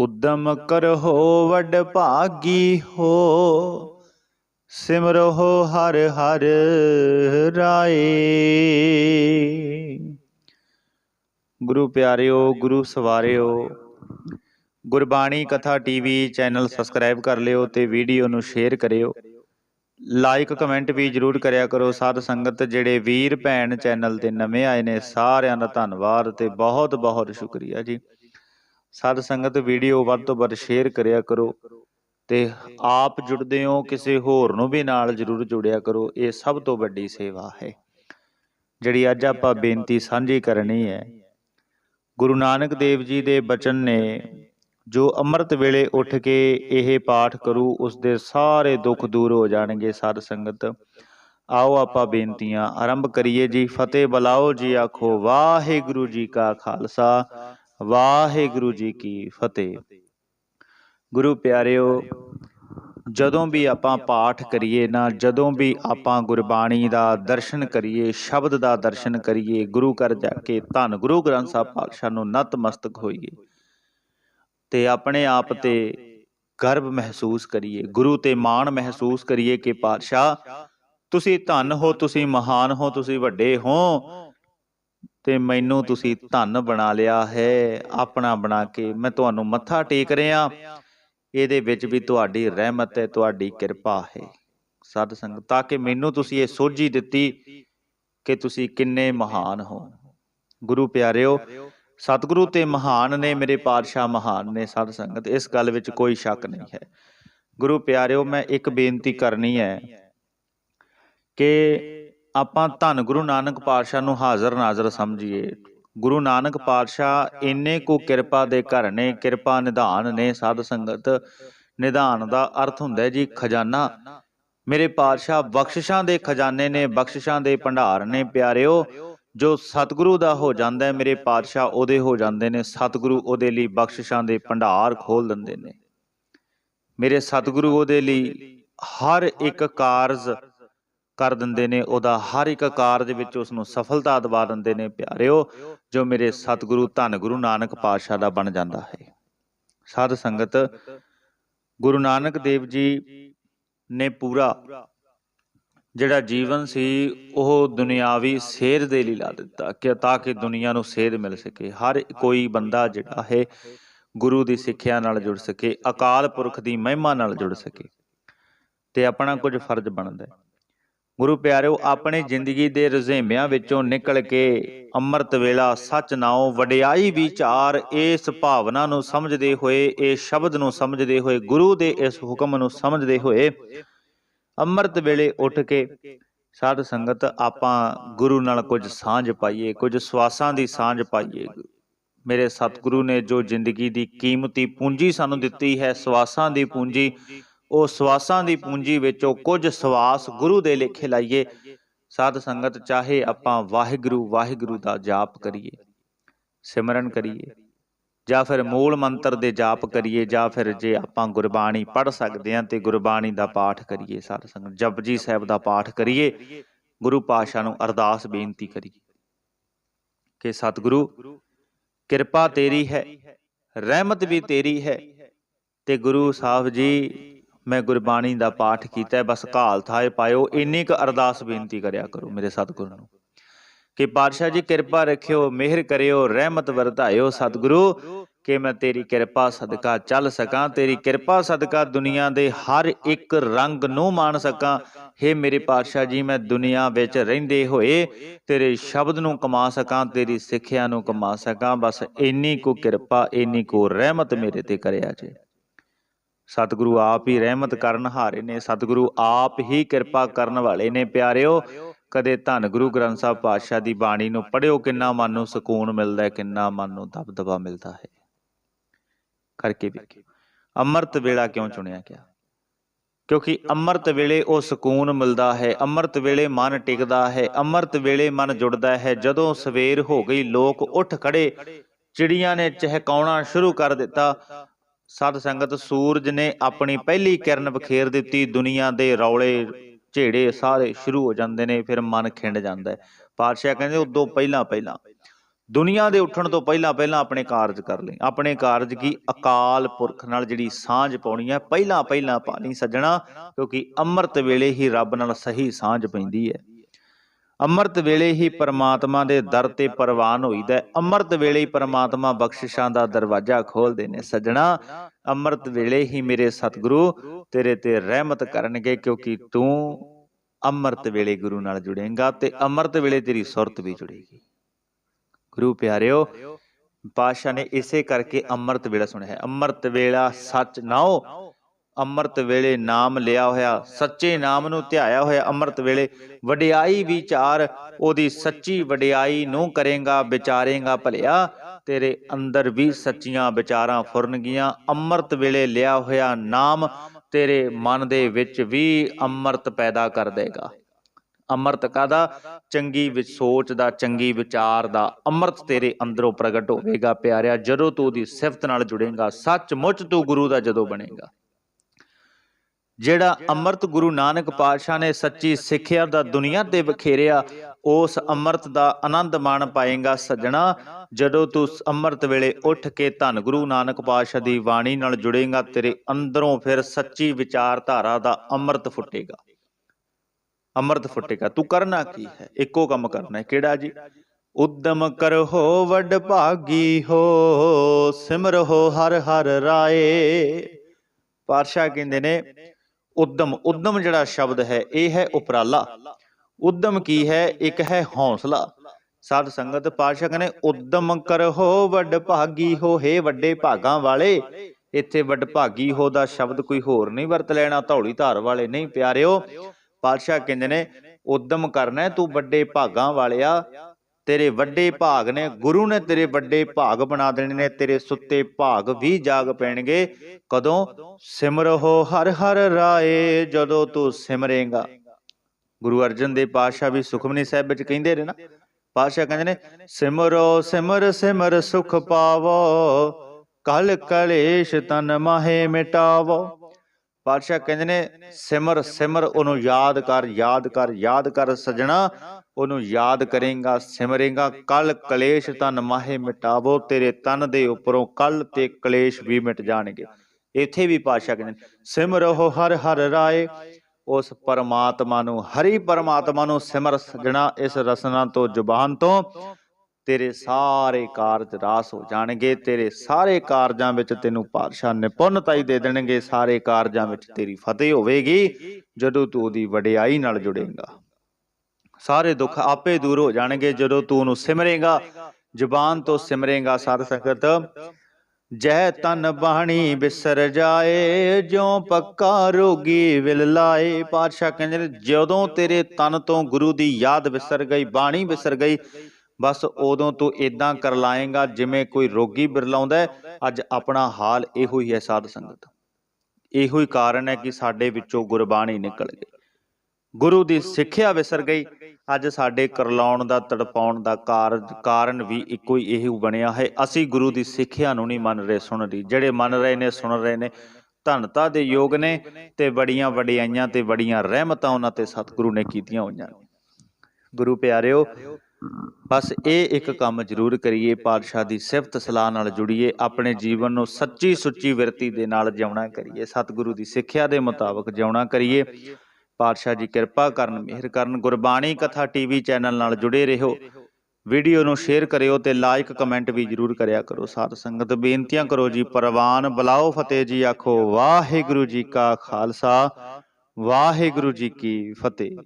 ਉਦਮ ਕਰਹੋ, ਵਡ ਭਾਗੀ ਹੋ। ਸਿਮਰੋ ਹਰ ਹਰ ਰਾਏ। ਗੁਰੂ ਪਿਆਰਿਓ, ਗੁਰੂ ਸਵਾਰਿਓ, ਗੁਰਬਾਣੀ ਕਥਾ ਟੀਵੀ ਚੈਨਲ ਸਬਸਕ੍ਰਾਈਬ ਕਰ ਲਿਓ ਤੇ ਵੀਡੀਓ ਨੂੰ ਸ਼ੇਅਰ ਕਰਿਓ। ਲਾਈਕ, ਕਮੈਂਟ ਵੀ ਜਰੂਰ ਕਰਿਆ ਕਰੋ। ਸਾਧ ਸੰਗਤ ਜਿਹੜੇ ਵੀਰ, ਭੈਣ ਚੈਨਲ ਤੇ ਨਵੇਂ ਆਏ ਨੇ, ਸਾਰਿਆਂ ਦਾ ਧੰਨਵਾਦ ਤੇ ਬਹੁਤ ਬਹੁਤ ਸ਼ੁਕਰੀਆ ਜੀ। ਸਾਧ ਸੰਗਤ ਵੀਡੀਓ ਵੱਧ ਤੋਂ ਵੱਧ ਸ਼ੇਅਰ ਕਰਿਆ ਕਰੋ ਤੇ ਆਪ ਜੁੜਦੇ ਹੋ ਕਿਸੇ ਹੋਰ ਨੂੰ ਵੀ ਨਾਲ ਜਰੂਰ ਜੁੜਿਆ ਕਰੋ, ਇਹ ਸਭ ਤੋਂ ਵੱਡੀ ਸੇਵਾ ਹੈ। ਜਿਹੜੀ ਅੱਜ ਆਪਾਂ ਬੇਨਤੀ ਸਾਂਝੀ ਕਰਨੀ ਹੈ, ਗੁਰੂ ਨਾਨਕ ਦੇਵ ਜੀ ਦੇ ਬਚਨ ਨੇ ਜੋ ਅੰਮ੍ਰਿਤ ਵੇਲੇ ਉੱਠ ਕੇ ਇਹ ਪਾਠ ਕਰੂ ਉਸ ਦੇ ਸਾਰੇ ਦੁੱਖ ਦੂਰ ਹੋ ਜਾਣਗੇ ਸਾਧ ਸੰਗਤ। ਆਓ ਆਪਾਂ ਬੇਨਤੀਆਂ ਆਰੰਭ ਕਰੀਏ ਜੀ, ਫਤਿਹ ਬੁਲਾਓ ਜੀ, ਆਖੋ ਵਾਹਿਗੁਰੂ ਜੀ ਕਾ ਖਾਲਸਾ। ਵਾਹਿਗੁਰੂ ਜੀ ਕੀ ਫਤਿਹ। ਗੁਰੂ ਪਿਆਰਿਓ, ਜਦੋਂ ਵੀ ਆਪਾਂ ਪਾਠ ਕਰੀਏ ਨਾ, ਜਦੋਂ ਵੀ ਆਪਾਂ ਗੁਰਬਾਣੀ ਦਾ ਦਰਸ਼ਨ ਕਰੀਏ, ਸ਼ਬਦ ਦਾ ਦਰਸ਼ਨ ਕਰੀਏ, ਗੁਰੂ ਘਰ ਜਾ ਕੇ ਧੰਨ ਗੁਰੂ ਗ੍ਰੰਥ ਸਾਹਿਬ ਪਾਤਸ਼ਾਹ ਨੂੰ ਨਤਮਸਤਕ ਹੋਈਏ ਤੇ ਆਪਣੇ ਆਪ ਤੇ ਗਰਵ ਮਹਿਸੂਸ ਕਰੀਏ, ਗੁਰੂ ਤੇ ਮਾਣ ਮਹਿਸੂਸ ਕਰੀਏ ਕਿ ਪਾਤਸ਼ਾਹ, ਤੁਸੀਂ ਧੰਨ ਹੋ, ਤੁਸੀਂ ਮਹਾਨ ਹੋ, ਤੁਸੀਂ ਵੱਡੇ ਹੋ ਤੇ ਮੈਨੂੰ ਤੁਸੀਂ ਧੰਨ ਬਣਾ ਲਿਆ ਹੈ, ਆਪਣਾ ਬਣਾ ਕੇ ਮੈਂ ਤੁਹਾਨੂੰ ਮੱਥਾ ਟੇਕ ਰਿਹਾ। ਇਹਦੇ ਵਿੱਚ ਵੀ ਤੁਹਾਡੀ ਰਹਿਮਤ ਹੈ ਤੁਹਾਡੀ ਕਿਰਪਾ ਹੈ। ਸਾਧ ਸੰਗਤ, ਤਾਂ ਕਿ ਮੈਨੂੰ ਤੁਸੀਂ ਇਹ ਸੋਝੀ ਦਿੱਤੀ ਕਿ ਤੁਸੀਂ ਕਿੰਨੇ ਮਹਾਨ ਹੋ। ਗੁਰੂ ਪਿਆਰਿਓ, ਸਤਿਗੁਰੂ ਤੇ ਮਹਾਨ ਨੇ, ਮੇਰੇ ਪਾਤਸ਼ਾਹ ਮਹਾਨ ਨੇ, ਸਾਧ ਸੰਗਤ, ਇਸ ਗੱਲ ਵਿੱਚ ਕੋਈ ਸ਼ੱਕ ਨਹੀਂ ਹੈ। ਗੁਰੂ ਪਿਆਰਿਓ, ਮੈਂ ਇੱਕ ਬੇਨਤੀ ਕਰਨੀ ਹੈ ਕਿ ਆਪਾਂ ਧੰਨ ਗੁਰੂ ਨਾਨਕ ਪਾਤਸ਼ਾਹ ਨੂੰ ਹਾਜ਼ਰ ਨਾਜ਼ਰ ਸਮਝੀਏ। ਗੁਰੂ ਨਾਨਕ ਪਾਤਸ਼ਾਹ ਇੰਨੇ ਕੋ ਕਿਰਪਾ ਦੇ ਘਰ ਨੇ, ਕਿਰਪਾ ਨਿਧਾਨ ਨੇ, ਸਾਧ ਸੰਗਤ ਨਿਧਾਨ ਦਾ ਅਰਥ ਹੁੰਦਾ ਜੀ ਖਜ਼ਾਨਾ। ਮੇਰੇ ਪਾਤਸ਼ਾਹ ਬਖਸ਼ਿਸ਼ਾਂ ਦੇ ਖਜ਼ਾਨੇ ਨੇ, ਬਖਸ਼ਿਸ਼ਾਂ ਦੇ ਭੰਡਾਰ ਨੇ, ਪਿਆਰਿਓ, ਜੋ ਸਤਿਗੁਰੂ ਦਾ ਹੋ ਜਾਂਦਾ ਮੇਰੇ ਪਾਤਸ਼ਾਹ ਉਹਦੇ ਹੋ ਜਾਂਦੇ ਨੇ, ਸਤਿਗੁਰੂ ਉਹਦੇ ਲਈ ਬਖਸ਼ਿਸ਼ਾਂ ਦੇ ਭੰਡਾਰ ਖੋਲ ਦਿੰਦੇ ਨੇ। ਮੇਰੇ ਸਤਿਗੁਰੂ ਉਹਦੇ ਲਈ ਹਰ ਇੱਕ ਕਾਰਜ ਕਰ ਦਿੰਦੇ ਨੇ, ਉਹਦਾ ਹਰ ਇੱਕ ਕਾਰਜ ਵਿੱਚ ਉਸ ਨੂੰ ਸਫਲਤਾ ਦਵਾ ਦਿੰਦੇ ਨੇ, ਪਿਆਰਿਓ, ਜੋ ਮੇਰੇ ਸਤਿਗੁਰੂ, ਧੰਨ ਗੁਰੂ ਨਾਨਕ ਪਾਤਸ਼ਾਹ ਦਾ ਬਣ ਜਾਂਦਾ ਹੈ। ਸਾਧ ਸੰਗਤ, ਗੁਰੂ ਨਾਨਕ ਦੇਵ ਜੀ ਨੇ ਪੂਰਾ ਜਿਹੜਾ ਜੀਵਨ ਸੀ, ਉਹ ਦੁਨਿਆਵੀ ਸੇਧ ਦੇ ਲਈ ਲਾ ਦਿੱਤਾ ਕਿ ਤਾਂ ਕਿ ਦੁਨੀਆ ਨੂੰ ਸੇਧ ਮਿਲ ਸਕੇ। ਹਰ ਕੋਈ ਬੰਦਾ ਜਿਹੜਾ ਹੈ, ਗੁਰੂ ਦੀ ਸਿੱਖਿਆ ਨਾਲ ਜੁੜ ਸਕੇ, ਅਕਾਲ ਪੁਰਖ ਦੀ ਮਹਿਮਾ ਨਾਲ ਜੁੜ ਸਕੇ। ਤੇ ਆਪਣਾ ਕੁਝ ਫਰਜ਼ ਬਣਦਾ ਹੈ। ਗੁਰੂ ਪਿਆਰਿਓ, ਆਪਣੀ ਜ਼ਿੰਦਗੀ ਦੇ ਰੁਝੇਵਿਆਂ ਵਿੱਚੋਂ ਨਿਕਲ ਕੇ ਅੰਮ੍ਰਿਤ ਵੇਲਾ ਸੱਚ ਨਾਉ ਵਡਿਆਈ ਵਿਚਾਰ, ਇਸ ਭਾਵਨਾ ਨੂੰ ਸਮਝਦੇ ਹੋਏ, ਇਹ ਸ਼ਬਦ ਨੂੰ ਸਮਝਦੇ ਹੋਏ, ਗੁਰੂ ਦੇ ਇਸ ਹੁਕਮ ਨੂੰ ਸਮਝਦੇ ਹੋਏ ਅੰਮ੍ਰਿਤ ਵੇਲੇ ਉੱਠ ਕੇ ਸਾਧ ਸੰਗਤ, ਆਪਾਂ ਗੁਰੂ ਨਾਲ ਕੁਝ ਸਾਂਝ ਪਾਈਏ, ਕੁਝ ਸਵਾਸਾਂ ਦੀ ਸਾਂਝ ਪਾਈਏ। ਮੇਰੇ ਸਤਿਗੁਰੂ ਨੇ ਜੋ ਜ਼ਿੰਦਗੀ ਦੀ ਕੀਮਤੀ ਪੂੰਜੀ ਸਾਨੂੰ ਦਿੱਤੀ ਹੈ, ਸਵਾਸਾਂ ਦੀ ਪੂੰਜੀ ਉਹ ਸਵਾਸਾਂ ਦੀ ਪੂੰਜੀ ਵਿੱਚੋਂ ਕੁਝ ਸਵਾਸ ਗੁਰੂ ਦੇ ਲੇਖੇ ਲਾਈਏ। ਸਾਧ ਸੰਗਤ ਚਾਹੇ ਆਪਾਂ ਵਾਹਿਗੁਰੂ ਵਾਹਿਗੁਰੂ ਦਾ ਜਾਪ ਕਰੀਏ। ਸਿਮਰਨ ਕਰੀਏ। ਜਾਂ ਫਿਰ ਮੂਲ ਮੰਤਰ ਦੇ ਜਾਪ ਕਰੀਏ ਜਾਂ ਫਿਰ ਜੇ ਆਪਾਂ ਗੁਰਬਾਣੀ ਪੜ੍ਹ ਸਕਦੇ ਹਾਂ ਤੇ ਗੁਰਬਾਣੀ ਦਾ ਪਾਠ ਕਰੀਏ ਸਾਧ ਸੰਗਤ। ਜਪਜੀ ਸਾਹਿਬ ਦਾ ਪਾਠ ਕਰੀਏ। ਗੁਰੂ ਪਾਸ਼ਾ ਨੂੰ ਅਰਦਾਸ ਬੇਨਤੀ ਕਰੀਏ। ਕਿ ਸਤਿਗੁਰੂ ਕਿਰਪਾ ਤੇਰੀ ਹੈ ਰਹਿਮਤ ਵੀ ਤੇਰੀ ਹੈ ਤੇ ਗੁਰੂ ਸਾਹਿਬ ਜੀ ਮੈਂ ਗੁਰਬਾਣੀ ਦਾ ਪਾਠ ਕੀਤਾ ਬਸ ਘਾਲ ਥਾਏ ਪਾਇਓ, ਇੰਨੀ ਕੁ ਅਰਦਾਸ ਬੇਨਤੀ ਕਰਿਆ ਕਰੋ ਮੇਰੇ ਸਤਿਗੁਰੂ ਨੂੰ। ਕਿ ਪਾਤਸ਼ਾਹ ਜੀ ਕਿਰਪਾ ਰੱਖਿਓ, ਮਿਹਰ ਕਰਿਓ, ਰਹਿਮਤ ਵਰਤਾਇਓ ਸਤਿਗੁਰੂ, ਕਿ ਮੈਂ ਤੇਰੀ ਕਿਰਪਾ ਸਦਕਾ ਚੱਲ ਸਕਾਂ, ਤੇਰੀ ਕਿਰਪਾ ਸਦਕਾ ਦੁਨੀਆ ਦੇ ਹਰ ਇੱਕ ਰੰਗ ਨੂੰ ਮਾਣ ਸਕਾਂ। हे ਮੇਰੇ ਪਾਤਸ਼ਾਹ ਜੀ, ਮੈਂ ਦੁਨੀਆ ਵਿੱਚ ਰਹਿੰਦੇ ਹੋਏ ਤੇਰੇ ਸ਼ਬਦ ਨੂੰ ਕਮਾ ਸਕਾਂ, ਤੇਰੀ ਸਿੱਖਿਆ ਨੂੰ ਕਮਾ ਸਕਾਂ, ਬਸ ਇੰਨੀ ਕੋ ਕਿਰਪਾ, ਇੰਨੀ ਕੋ ਰਹਿਮਤ ਮੇਰੇ ਤੇ ਕਰਿਆ ਜੇ। ਸਤਿਗੁਰੂ ਆਪ ਹੀ ਰਹਿਮਤ ਕਰਨ ਹਾਰੇ ਨੇ, ਸਤਿਗੁਰੂ ਆਪ ਹੀ ਕਿਰਪਾ ਕਰਨ ਵਾਲੇ ਨੇ, ਪਿਆਰਿਓ, ਕਦੇ ਧੰਨ ਗੁਰੂ ਗ੍ਰੰਥ ਸਾਹਿਬ ਪਾਤਸ਼ਾਹ ਦੀ ਬਾਣੀ ਨੂੰ ਪੜਿਓ ਕਿੰਨਾ ਮਨ ਨੂੰ ਸਕੂਨ ਮਿਲਦਾ ਹੈ, ਕਿੰਨਾ ਮਨ ਨੂੰ ਦਬਦਬਾ ਮਿਲਦਾ ਹੈ। ਕਰਕੇ ਵੇਖਿਓ ਅੰਮ੍ਰਿਤ ਵੇਲਾ ਕਿਉਂ ਚੁਣਿਆ ਗਿਆ? ਕਿਉਂਕਿ ਅੰਮ੍ਰਿਤ ਵੇਲੇ ਉਹ ਸਕੂਨ ਮਿਲਦਾ ਹੈ, ਅੰਮ੍ਰਿਤ ਵੇਲੇ ਮਨ ਟਿਕਦਾ ਹੈ, ਅੰਮ੍ਰਿਤ ਵੇਲੇ ਮਨ ਜੁੜਦਾ ਹੈ, ਜਦੋਂ ਸਵੇਰ ਹੋ ਗਈ, ਲੋਕ ਉੱਠ ਖੜੇ ਚਿੜੀਆਂ ਨੇ ਚਹਿਕਾਉਣਾ ਸ਼ੁਰੂ ਕਰ ਦਿੱਤਾ ਸਤ ਸੰਗਤ ਸੂਰਜ ਨੇ ਆਪਣੀ ਪਹਿਲੀ ਕਿਰਨ ਬਖੇਰ ਦਿੱਤੀ। ਦੁਨੀਆ ਦੇ ਰੌਲੇ, ਝੇੜੇ ਸਾਰੇ ਸ਼ੁਰੂ ਹੋ ਜਾਂਦੇ ਨੇ, ਫਿਰ ਮਨ ਖਿੰਡ ਜਾਂਦਾ ਹੈ। ਪਾਤਸ਼ਾਹ ਕਹਿੰਦੇ, ਉਦੋਂ ਪਹਿਲਾਂ ਪਹਿਲਾਂ, ਦੁਨੀਆ ਦੇ ਉੱਠਣ ਤੋਂ ਪਹਿਲਾਂ ਪਹਿਲਾਂ ਆਪਣੇ ਕਾਰਜ ਕਰ ਲਈ ਆਪਣੇ ਕਾਰਜ ਕੀ? ਅਕਾਲ ਪੁਰਖ ਨਾਲ ਜਿਹੜੀ ਸਾਂਝ ਪਾਉਣੀ ਹੈ, ਪਹਿਲਾਂ ਪਹਿਲਾਂ ਪਾਣੀ ਸੱਜਣਾ, ਕਿਉਂਕਿ ਅੰਮ੍ਰਿਤ ਵੇਲੇ ਹੀ ਰੱਬ ਨਾਲ ਸਹੀ ਸਾਂਝ ਪੈਂਦੀ ਹੈ। ਅੰਮ੍ਰਿਤ ਵੇਲੇ ਹੀ ਪਰਮਾਤਮਾ ਦੇ ਦਰ ਤੇ ਪ੍ਰਵਾਨ ਹੋਈਦਾ ਹੈ। ਅੰਮ੍ਰਿਤ ਵੇਲੇ ਹੀ ਪਰਮਾਤਮਾ ਬਖਸ਼ਿਸ਼ਾਂ ਦਾ ਦਰਵਾਜ਼ਾ ਖੋਲਦੇ ਨੇ। ਸੱਜਣਾ, ਅੰਮ੍ਰਿਤ ਵੇਲੇ ਹੀ ਮੇਰੇ ਸਤਿਗੁਰੂ ਤੇਰੇ ਤੇ ਰਹਿਮਤ ਕਰਨਗੇ ਕਿਉਂਕਿ ਤੂੰ ਅੰਮ੍ਰਿਤ ਵੇਲੇ ਗੁਰੂ ਨਾਲ ਜੁੜੇਂਗਾ ਤੇ ਅੰਮ੍ਰਿਤ ਵੇਲੇ ਤੇਰੀ ਸੁਰਤ ਵੀ ਜੁੜੇਗੀ। ਗੁਰੂ ਪਿਆਰਿਓ ਪਾਸ਼ਾ ਨੇ ਇਸੇ ਕਰਕੇ ਅੰਮ੍ਰਿਤ ਵੇਲਾ ਸੁਣਿਆ ਹੈ। ਅੰਮ੍ਰਿਤ ਵੇਲਾ ਸੱਚ ਨਾਓ ਅੰਮ੍ਰਿਤ ਵੇਲੇ ਨਾਮ ਲਿਆ ਹੋਇਆ, ਸੱਚੇ ਨਾਮ ਨੂੰ ਧਿਆਇਆ ਹੋਇਆ ਅੰਮ੍ਰਿਤ ਵੇਲੇ, ਵਡਿਆਈ ਵਿਚਾਰ, ਉਹਦੀ ਸੱਚੀ ਵਡਿਆਈ ਨੂੰ ਕਰੇਗਾ, ਵਿਚਾਰੇਗਾ ਭਲਿਆ, ਤੇਰੇ ਅੰਦਰ ਵੀ ਸੱਚੀਆਂ ਵਿਚਾਰਾਂ ਫੁਰਨਗੀਆਂ, ਅੰਮ੍ਰਿਤ ਵੇਲੇ ਲਿਆ ਹੋਇਆ ਨਾਮ ਤੇਰੇ ਮਨ ਦੇ ਵਿੱਚ ਵੀ ਅੰਮ੍ਰਿਤ ਪੈਦਾ ਕਰ ਦੇਗਾ। ਅੰਮ੍ਰਿਤ ਕਾਦਾ ਚੰਗੀ ਵਿਚ ਸੋਚ ਦਾ, ਚੰਗੀ ਵਿਚਾਰ ਦਾ, ਅੰਮ੍ਰਿਤ ਤੇਰੇ ਅੰਦਰੋਂ ਪ੍ਰਗਟ ਹੋਵੇਗਾ ਪਿਆਰਿਆ, ਜਦੋਂ ਤੂੰ ਉਹਦੀ ਸਿਫਤ ਨਾਲ ਜੁੜੇਗਾ, ਸੱਚਮੁੱਚ ਤੂੰ ਗੁਰੂ ਦਾ ਜਦੋਂ ਬਣੇਗਾ। ਜਿਹੜਾ ਅੰਮ੍ਰਿਤ ਗੁਰੂ ਨਾਨਕ ਪਾਤਸ਼ਾਹ ਨੇ ਸੱਚੀ ਸਿੱਖਿਆ ਦਾ ਦੁਨੀਆ ਤੇ ਵਿਖੇਰਿਆ, ਉਸ ਅੰਮ੍ਰਿਤ ਦਾ ਆਨੰਦ ਮਾਣ ਪਾਏਗਾ ਸੱਜਣਾ। ਜਦੋਂ ਤੂੰ ਅੰਮ੍ਰਿਤ ਵੇਲੇ ਉੱਠ ਕੇ ਧੰਨ ਗੁਰੂ ਨਾਨਕ ਪਾਤਸ਼ਾਹ ਦੀ ਬਾਣੀ ਨਾਲ ਜੁੜੇਗਾ, ਤੇਰੇ ਅੰਦਰੋਂ ਫਿਰ ਸੱਚੀ ਵਿਚਾਰਧਾਰਾ ਦਾ ਅੰਮ੍ਰਿਤ ਫੁੱਟੇਗਾ। ਅੰਮ੍ਰਿਤ ਫੁੱਟੇਗਾ। ਤੂੰ ਕਰਨਾ ਕੀ ਹੈ? ਇੱਕੋ ਕੰਮ ਕਰਨਾ ਹੈ। ਕਿਹੜਾ ਜੀ? ਉਦਮ ਕਰੋ, ਵਡ ਭਾਗੀ ਹੋ, ਸਿਮਰੋ ਹਰ ਹਰ ਰਾਏ। ਪਾਤਸ਼ਾਹ ਕਹਿੰਦੇ ਨੇ ਉਦਮ ਉਦਮ ਜਿਹੜਾ ਸ਼ਬਦ ਹੈ, ਇਹ ਹੈ ਉਪਰਾਲਾ। ਉਦਮ ਕੀ ਹੈ? ਇੱਕ ਹੈ ਹੌਸਲਾ। ਸਾਧ ਸੰਗਤ ਪਾਤਸ਼ਾਹ ਕਹਿੰਦੇ, ਉਦਮ ਕਰੋ ਵੱਡ ਭਾਗੀ ਹੋ, ਹੇ ਵੱਡੇ ਭਾਗਾਂ ਵਾਲੇ। ਇੱਥੇ ਵੱਡ ਭਾਗੀ ਹੋ ਦਾ ਸ਼ਬਦ ਕੋਈ ਹੋਰ ਨਹੀਂ ਵਰਤ ਲੈਣਾ, ਧੌਲੀ ਧਾਰ ਵਾਲੇ। ਨਹੀਂ ਪਿਆਰਿਓ, ਪਾਤਸ਼ਾਹ ਕਹਿੰਦੇ ਨੇ, ਉਦਮ ਕਰਨਾ ਤੂੰ ਵੱਡੇ ਭਾਗਾਂ ਵਾਲਿਆ ਤੇਰੇ ਵੱਡੇ ਭਾਗ ਨੇ, ਗੁਰੂ ਨੇ ਤੇਰੇ ਵੱਡੇ ਭਾਗ ਬਣਾ ਦੇਣੇ ਨੇ, ਤੇਰੇ ਸੁੱਤੇ ਭਾਗ ਵੀ ਜਾਗ ਪੈਣਗੇ। ਕਦੋਂ? ਸਿਮਰੋ ਹਰ ਹਰ ਰਾਏ, ਜਦੋਂ ਤੂੰ ਸਿਮਰੇਗਾ। ਗੁਰੂ ਅਰਜਨ ਦੇ ਪਾਤਸ਼ਾਹ ਵੀ ਸੁਖਮਨੀ ਸਾਹਿਬ ਵਿੱਚ ਕਹਿੰਦੇ ਨੇ ਨਾ, ਪਾਤਸ਼ਾਹ ਕਹਿੰਦੇ ਨੇ, ਸਿਮਰੋ ਸਿਮਰ ਸਿਮਰ ਸੁਖ ਪਾਵੋ, ਕਲ ਕਲੇਸ਼ ਤਨ ਮਾਹੇ ਮਿਟਾਵੋ। ਪਾਤਸ਼ਾਹ ਕਹਿੰਦੇ ਨੇ ਸਿਮਰ ਸਿਮਰ ਉਹਨੂੰ ਯਾਦ ਕਰ ਯਾਦ ਕਰ ਯਾਦ ਕਰ ਸਜਣਾ ਉਹਨੂੰ ਯਾਦ ਕਰੇਗਾ ਸਿਮਰੇਗਾ ਕਲ ਕਲੇਸ਼ ਤਨ ਮਾਹੇ ਮਿਟਾਵੋ ਤੇਰੇ ਤਨ ਦੇ ਉੱਪਰੋਂ ਕਲ ਤੇ ਕਲੇਸ਼ ਵੀ ਮਿਟ ਜਾਣਗੇ। ਇੱਥੇ ਵੀ ਪਾਤਸ਼ਾਹ ਕਹਿੰਦੇ ਨੇ, ਸਿਮਰੋ ਹਰ ਹਰ ਰਾਏ ਉਸ ਪਰਮਾਤਮਾ ਨੂੰ ਹਰੀ ਪਰਮਾਤਮਾ ਨੂੰ ਸਿਮਰ ਸਜਣਾ ਇਸ ਰਸਨਾ ਤੋਂ ਜ਼ੁਬਾਨ ਤੋਂ ਤੇਰੇ ਸਾਰੇ ਕਾਰਜ ਰਾਸ ਹੋ ਜਾਣਗੇ, ਤੇਰੇ ਸਾਰੇ ਕਾਰਜਾਂ ਵਿੱਚ ਤੈਨੂੰ ਪਾਤਸ਼ਾਹ ਨਿਪੁੰਨਤਾ ਹੀ ਦੇ ਦੇਣਗੇ, ਸਾਰੇ ਕਾਰਜਾਂ ਵਿੱਚ ਤੇਰੀ ਫਤਿਹ ਹੋਵੇਗੀ, ਜਦੋਂ ਤੂੰ ਉਹਦੀ ਵਡਿਆਈ ਨਾਲ ਜੁੜੇਗਾ। ਸਾਰੇ ਦੁੱਖ ਆਪੇ ਦੂਰ ਹੋ ਜਾਣਗੇ, ਜਦੋਂ ਤੂੰ ਉਹਨੂੰ ਸਿਮਰੇਗਾ, ਜ਼ੁਬਾਨ ਤੋਂ ਸਿਮਰੇਗਾ ਸਾਧ ਸੰਗਤ। ਜਹ ਤਨ ਬਾਣੀ ਬਿਸਰ ਜਾਏ, ਜਿਉ ਪੱਕਾ ਰੋਗੀ ਵਿਲ ਲਾਏ। ਪਾਤਸ਼ਾਹ ਕਹਿੰਦੇ ਨੇ, ਜਦੋਂ ਤੇਰੇ ਤਨ ਤੋਂ ਗੁਰੂ ਦੀ ਯਾਦ ਵਿਸਰ ਗਈ, ਬਾਣੀ ਵਿਸਰ ਗਈ ਬਸ ਉਦੋਂ ਤੂੰ ਇਦਾਂ ਕਰ ਲਾਏਗਾ ਜਿਵੇਂ ਕੋਈ ਰੋਗੀ ਬਿਰਲਾਉਂਦਾ ਅੱਜ ਆਪਣਾ ਹਾਲ ਇਹੋ ਹੀ ਹੈ ਸਾਧ ਸੰਗਤ। ਇਹੋ ਹੀ ਕਾਰਨ ਹੈ ਕਿ ਸਾਡੇ ਵਿੱਚੋਂ ਗੁਰਬਾਣੀ ਨਿਕਲ ਗਈ। ਗੁਰੂ ਦੀ ਸਿੱਖਿਆ ਵਿਸਰ ਗਈ। ਅੱਜ ਸਾਡੇ ਕਰਲਾਉਣ ਦਾ, ਤੜਪਾਉਣ ਦਾ ਕਾਰਜ, ਕਾਰਨ ਵੀ ਇੱਕੋ ਹੀ ਇਹੋ ਬਣਿਆ ਹੈ। ਅਸੀਂ ਗੁਰੂ ਦੀ ਸਿੱਖਿਆ ਨੂੰ ਨਹੀਂ ਮੰਨ ਰਹੇ ਸੁਣ ਰਹੀ ਜਿਹੜੇ ਮੰਨ ਰਹੇ ਨੇ, ਸੁਣ ਰਹੇ ਨੇ ਧਨਤਾ ਦੇ ਯੋਗ ਨੇ ਤੇ ਬੜੀਆਂ ਵਡਿਆਈਆਂ ਤੇ ਬੜੀਆਂ ਰਹਿਮਤਾਂ ਉਹਨਾਂ ਤੇ ਸਤਿਗੁਰੂ ਨੇ ਕੀਤੀਆਂ ਹੋਈਆਂ ਗੁਰੂ ਪਿਆਰਿਓ ਬਸ ਇਹ ਇੱਕ ਕੰਮ ਜ਼ਰੂਰ ਕਰੀਏ, ਪਾਤਸ਼ਾਹ ਦੀ ਸਿਫਤ ਸਲਾਹ ਨਾਲ ਜੁੜੀਏ, ਆਪਣੇ ਜੀਵਨ ਨੂੰ ਸੱਚੀ ਸੁੱਚੀ ਵਿਰਤੀ ਦੇ ਨਾਲ ਜਿਉਣਾ ਕਰੀਏ, ਸਤਿਗੁਰੂ ਦੀ ਸਿੱਖਿਆ ਦੇ ਮੁਤਾਬਕ ਜਿਉਣਾ ਕਰੀਏ। ਪਾਤਸ਼ਾਹ ਜੀ ਕਿਰਪਾ ਕਰਨ, ਮਿਹਰ ਕਰਨ, ਗੁਰਬਾਣੀ ਕਥਾ ਟੀਵੀ ਚੈਨਲ ਨਾਲ ਜੁੜੇ ਰਹੋ। ਵੀਡੀਓ ਨੂੰ ਸ਼ੇਅਰ ਕਰਿਓ ਤੇ ਲਾਈਕ, ਕਮੈਂਟ ਵੀ ਜਰੂਰ ਕਰਿਆ ਕਰੋ। ਸਾਧ ਸੰਗਤ, ਬੇਨਤੀਆਂ ਕਰੋ ਜੀ, ਪ੍ਰਵਾਨ ਬੁਲਾਓ ਫਤਿਹ ਜੀ, ਆਖੋ ਵਾਹਿਗੁਰੂ ਜੀ ਕਾ ਖਾਲਸਾ, ਵਾਹਿਗੁਰੂ ਜੀ ਕੀ ਫਤਿਹ।